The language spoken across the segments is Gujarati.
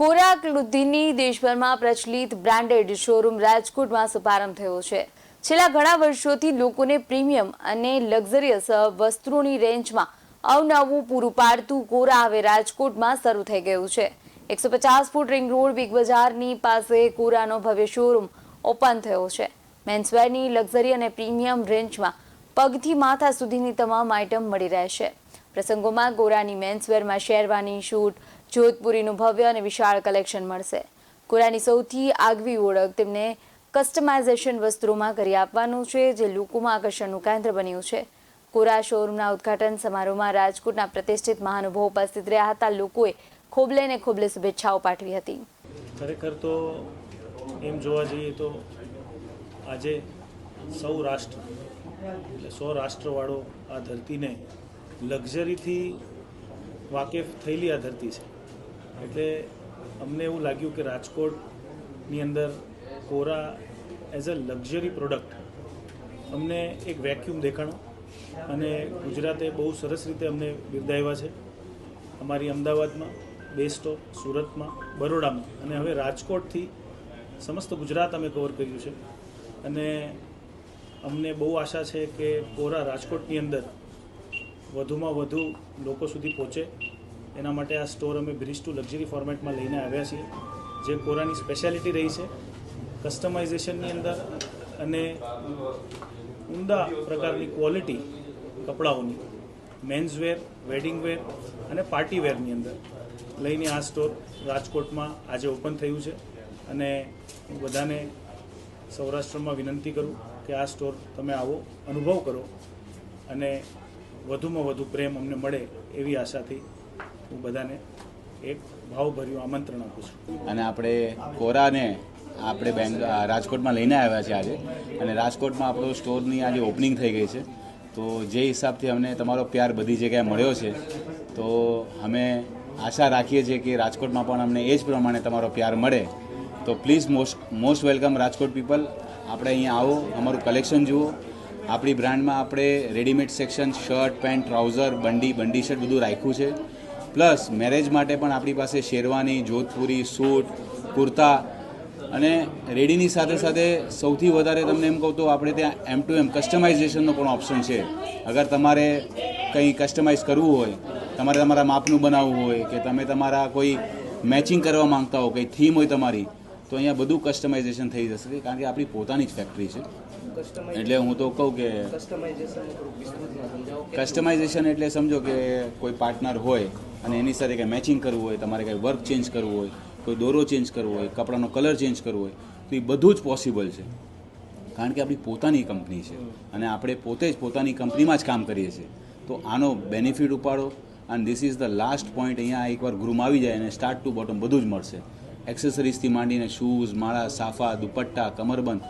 કોરાક લુધીની દેશભરમાં પ્રચલિત બ્રાન્ડેડ શોરૂમ રાજકોટમાં શુભારંભ થયો છે. છેલ્લા ઘણા વર્ષોથી લોકોને પ્રીમિયમ અને લક્ઝરિયસ વસ્ત્રોની રેન્જમાં અવનવું પૂરું પાડતું કોરા હવે રાજકોટમાં શરૂ થઈ ગયું છે. એકસો પચાસ ફૂટ રિંગ રોડ બિગ બજારની પાસે કોરાનો ભવ્ય શોરૂમ ઓપન થયો છે. મેન્સવેરની લક્ઝરી અને પ્રીમિયમ રેન્જમાં પગથી માથા સુધીની તમામ આઇટમ મળી રહેશે. પ્રસંગોમાં ગોરાની મેન્સવેરમાં શેરવાની શૂટ જોધપુરીનું ભવ્ય અને વિશાળ કલેક્શન મળશે. કોરાની સૌથી આગવી ઓળખ તેમને કસ્ટમાઇઝેશન વસ્ત્રોમાં કરી આપવાનું છે, જે લોકોમાં આકર્ષણનું કેન્દ્ર બન્યું છે. કોરા શોરૂમના ઉદ્ઘાટન સમારોહમાં રાજકોટના પ્રતિષ્ઠિત મહાનુભાવો ઉપસ્થિત રહ્યા હતા. લોકોએ ખોબલે ને ખોબલે શુભેચ્છાઓ પાઠવી હતી. ખરેખર તો એમ જોવા જઈએ તો આજે સૌ રાષ્ટ્ર, એટલે સો રાષ્ટ્રવાળો આ ધરતીને લક્ઝરીથી વાકેફ થયેલી આ ધરતી છે. એટલે અમને એવું લાગ્યું કે રાજકોટની અંદર કોરા એઝ અ લક્ઝરી પ્રોડક્ટ અમને એક વેક્યુમ દેખાણો અને ગુજરાતે બહુ સરસ રીતે અમને બિરદાવ્યા છે. અમારી અમદાવાદમાં બે સ્ટોપ સુરતમાં, બરોડામાં. અને હવે રાજકોટથી સમસ્ત ગુજરાત અમે કવર કર્યું છે. અને અમને બહુ આશા છે કે કોરા રાજકોટની અંદર વધુમાં વધુ લોકો સુધી પહોંચે. એના માટે આ સ્ટોર અમે બ્રિજ ટુ લક્ઝરી ફોર્મેટમાં લઈને આવ્યા છીએ. જે કોરાની સ્પેશિયાલિટી રહી છે. કસ્ટમાઇઝેશનની અંદર અને ઉમદા પ્રકારની ક્વોલિટી કપડાઓની. મેન્સવેર વેડિંગ વેર અને પાર્ટી વેરની અંદર લઈને આ સ્ટોર રાજકોટમાં આજે ઓપન થયું છે. અને હું બધાને સૌરાષ્ટ્રમાં વિનંતી કરું કે આ સ્ટોર તમે આવો, અનુભવ કરો અને વધુમાં વધુ પ્રેમ અમને મળે એવી આશાથી હું બધાને એક ભાવભર્યું આમંત્રણ આપું છું. અને આપણે કોરાને આપણે બેંગ રાજકોટમાં લઈને આવ્યા છે આજે. અને રાજકોટમાં આપણો સ્ટોરની આજે ઓપનિંગ થઈ ગઈ છે, તો જે હિસાબથી અમને તમારો પ્યાર બધી જગ્યાએ મળ્યો છે, તો અમે આશા રાખીએ છીએ કે રાજકોટમાં પણ અમને એ જ પ્રમાણે તમારો પ્યાર મળે. તો please most most welcome Rajkot people. આપણે અહીંયા આવો, અમારું કલેક્શન જુઓ. આપણી બ્રાન્ડમાં આપણે readymade section, shirt, pant, trouser, બંડી બંડી શર્ટ બધું રાખ્યું છે. પ્લસ મેરેજ માટે પણ આપણી પાસે શેરવાની, જોધપુરી, સૂટ, કુર્તા અને રેડીની સાથે સાથે સૌથી વધારે તમને એમ કહું તો આપણે ત્યાં એમ ટુ એમ કસ્ટમાઇઝેશનનો પણ ઓપ્શન છે. અગર તમારે કંઈ કસ્ટમાઇઝ કરવું હોય, તમારે તમારા માપનું બનાવવું હોય કે તમે તમારા કોઈ મેચિંગ કરવા માંગતા હો, કંઈ થીમ હોય તમારી તો અહીંયા બધું કસ્ટમાઇઝેશન થઈ જશે કારણ કે આપણી પોતાની જ ફેક્ટરી છે. એટલે હું તો કહું કે કસ્ટમાઇઝેશન એટલે સમજો કે કોઈ પાર્ટનર હોય અને એની સાથે કંઈ મેચિંગ કરવું હોય તમારે કંઈ વર્ક ચેન્જ કરવું હોય કોઈ દોરો ચેન્જ કરવો હોય કપડાનો કલર ચેન્જ કરવો હોય તો એ બધું જ પોસિબલ છે. કારણ કે આપણી પોતાની કંપની છે અને આપણે પોતે જ પોતાની કંપનીમાં જ કામ કરીએ છીએ. તો આનો બેનિફિટ ઉપાડો. અને this is the last point અહીંયા એકવાર ગ્રુમ આવી જાય અને સ્ટાર્ટ ટુ બોટમ બધું જ મળશે. એક્સેસરીઝથી માંડીને શૂઝ માળા, સાફા, દુપટ્ટા, કમરબંધ,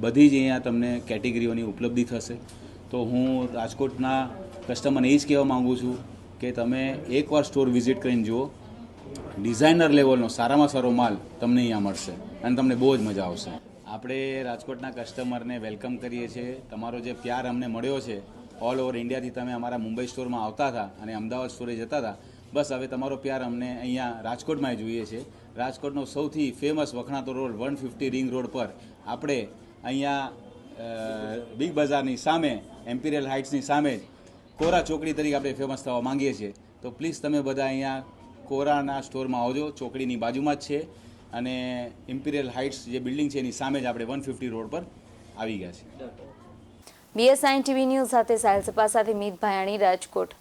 બધી જ અહીંયા તમને કેટેગરીઓની ઉપલબ્ધિ થશે. તો હું રાજકોટના કસ્ટમરને એ જ કહેવા માગું છું કે તમે એકવાર સ્ટોર વિઝિટ કરીને જુઓ. ડિઝાઇનર લેવલનો સારામાં સારો માલ તમને અહીંયા મળશે અને તમને બહુ જ મજા આવશે. આપણે રાજકોટના કસ્ટમરને વેલકમ કરીએ છીએ. તમારો જે પ્યાર અમને મળ્યો છે ઓલ ઓવર ઇન્ડિયાથી તમે અમારા મુંબઈ સ્ટોરમાં આવતા હતા અને અમદાવાદ સ્ટોરે જતા હતા. બસ હવે તમારો પ્યાર અમને અહીંયા રાજકોટમાં જોઈએ છે. રાજકોટનો સૌથી famous વખણાતો road one fifty ring road પર આપણે અહીંયા બિગ બજારની સામે એમ્પિરિયલ હાઇટ્સની સામે જ કોરા ચોકડી તરીકે આપણે ફેમસ થવા માંગીએ છીએ. તો પ્લીઝ તમે બધા અહીંયા કોરાના સ્ટોરમાં આવજો, ચોકડીની બાજુમાં જ છે અને ઇમ્પિરિયલ હાઇટ્સ જે બિલ્ડિંગ છે એની સામે જ આપણે વન ફિફ્ટી રોડ પર આવી ગયા છે બીએસઆઈ ટીવી ન્યૂઝ સાથે સાહેલ સપા સાથે મીત ભાયાણી, રાજકોટ.